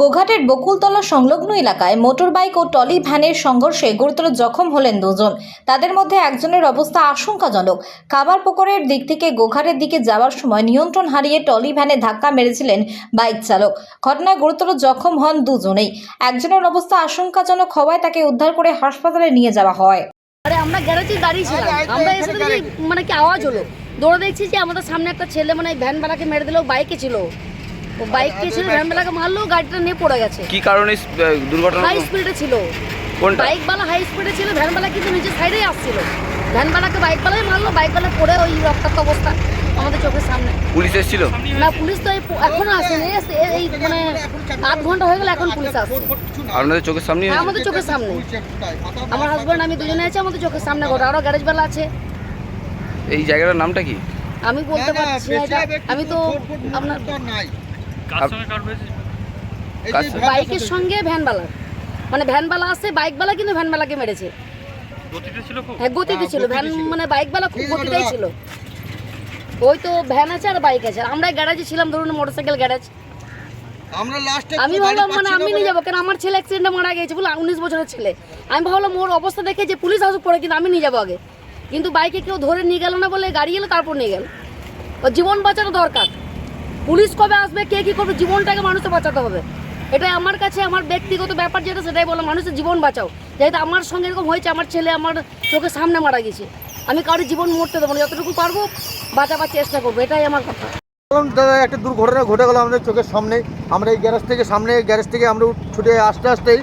গোঘাটের বকুলতলা সংলগ্ন এলাকায় মোটরবাইক ও টলি ভ্যানের সংঘর্ষে গুরুতর জখম হলেন দুজন। তাদের মধ্যে একজনের অবস্থা আশঙ্কাজনক। কাবার পুকুরের দিক থেকে গোঘাটের দিকে যাওয়ার সময় নিয়ন্ত্রণ হারিয়ে টলি ভ্যানে ধাক্কা মেরেছিলেন বাইক চালক। ঘটনায় গুরুতর জখম হন দুজনেই। একজনের অবস্থা আশঙ্কাজনক হওয়ায় তাকে উদ্ধার করে হাসপাতালে নিয়ে যাওয়া হয়। আরে আমরা গ্যারেজে দাঁড়িয়ে ছিলাম। আমরা এসে দেখি মানে কি আওয়াজ হলো। দৌড়ে দেখছি যে আমাদের সামনে একটা ছেলে মানে ভ্যানওয়ালাকে মেরে দিল বাইকে ছিল। ও বাইকে ছিল ভ্যানওয়ালাকে মারলো গাড়িটা নিয়ে পড়ে গেছে। কি কারণে দুর্ঘটনা হাই স্পিডে ছিল। কোনটা? বাইকওয়ালা হাই স্পিডে ছিল ভ্যানওয়ালা কিন্তু নিচে সাইডেই আসছিল। ভ্যানওয়ালাকে বাইকওয়ালাই মারলো বাইকওয়ালা পড়ে ওই রক্তাক্ত অবস্থা আমাদের চোখের সামনে। পুলিশ এসেছিল? না পুলিশ তো এখনও আসেনি এই মানে আধ ঘণ্টা হয়ে গেল এখন পুলিশ আসছে। আপনাদের চোখের সামনে হ্যাঁ আমাদের চোখের সামনে। আমার হাজব্যান্ড আমি দুজনে আছি আমাদের চোখের সামনে ঘটে আরও গ্যারেজওয়ালা আছে। এই জায়গাটার নামটা কি? আমি বলতে পারছি না এটা। আমি তো আপনার বাইকের সঙ্গে ভ্যানওয়ালার মানে ভ্যানওয়ালা আসছে বাইকওয়ালা কিন্তু ভ্যানওয়ালাকে মেরেছে। হ্যাঁ গতিতে ছিল। ভ্যান মানে বাইকওয়ালা খুব গতিতেই ছিল। ওই তো ভ্যান আছে আর বাইক আছে। আর আমরা গ্যারেজে ছিলাম ধরুন মোটরসাইকেল গ্যারেজ। আমরা লাস্টে আমি ভাবলাম মানে আমি নিয়ে যাব কেন? আমার ছেলে অ্যাক্সিডেন্টে মারা গেছে বলে উনিশ বছরের ছেলে। আমি ভাবলাম ওর অবস্থা দেখে যে পুলিশ আসুক পরে কিন্তু আমি নিয়ে যাব আগে। কিন্তু বাইকে কেউ ধরে নিয়ে গেল না বলে গাড়ি এলো তারপর নিয়ে গেল। ও জীবন বাঁচানো দরকার। পুলিশ কবে আসবে কে কি করবে জীবনটাকে মানুষকে বাঁচাতে হবে। এটা আমার কাছে আমার ব্যক্তিগত ব্যাপার যেটা সেটাই বললাম মানুষের জীবন বাঁচাও। যেহেতু আমার সঙ্গে এরকম হয়েছে আমার ছেলে আমার চোখের সামনে মারা গেছে। আমি কারোর জীবন মরতে দেবো না যতটুকু পারব বাঁচাবার চেষ্টা করব এটাই আমার কথা। দাদা একটা দুর্ঘটনা ঘটে গেল আমাদের চোখের সামনে। আমরা এই গ্যারেজ থেকে সামনে গ্যারেজ থেকে আমরা ছুটে আসতে আসতেই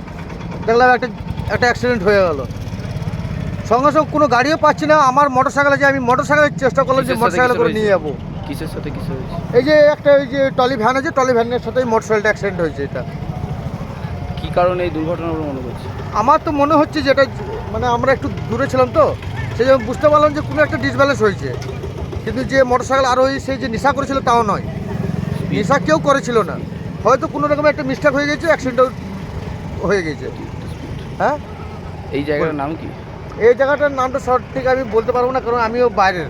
দেখলাম একটা একটা অ্যাক্সিডেন্ট হয়ে গেল। সঙ্গে সঙ্গে কোনো গাড়িও পাচ্ছি না আমার মোটর সাইকেল আছে আমি মোটর সাইকেলের চেষ্টা করলাম যে মোটর সাইকেল করে নিয়ে যাব। কিসের সাথে কিসের হয়েছে? এই যে একটা ওই যে টলি ভ্যান আছে টলি ভ্যানের সাথেই মোটর সাইকেলটা অ্যাক্সিডেন্ট হয়েছে এটা। কি কারণে এই দুর্ঘটনা বলে মনে করছে আমার তো মনে হচ্ছে যে এটা মানে আমরা একটু দূরে ছিলাম তো সেই জন্য বুঝতে পারলাম যে কোনো একটা ডিসব্যালেন্স হয়েছে। কিন্তু যে মোটর সাইকেল আরোহী সে যে নেশা করেছিল তাও নয়। নেশা কেউ করেছিল না। হয়তো কোনো রকম একটা মিস্টেক হয়ে গেছে অ্যাক্সিডেন্ট হয়ে গেছে। হ্যাঁ? এই জায়গাটার নাম কি? এই জায়গাটার নামটা সঠিক আমি বলতে পারব না কারণ আমিও বাইরের।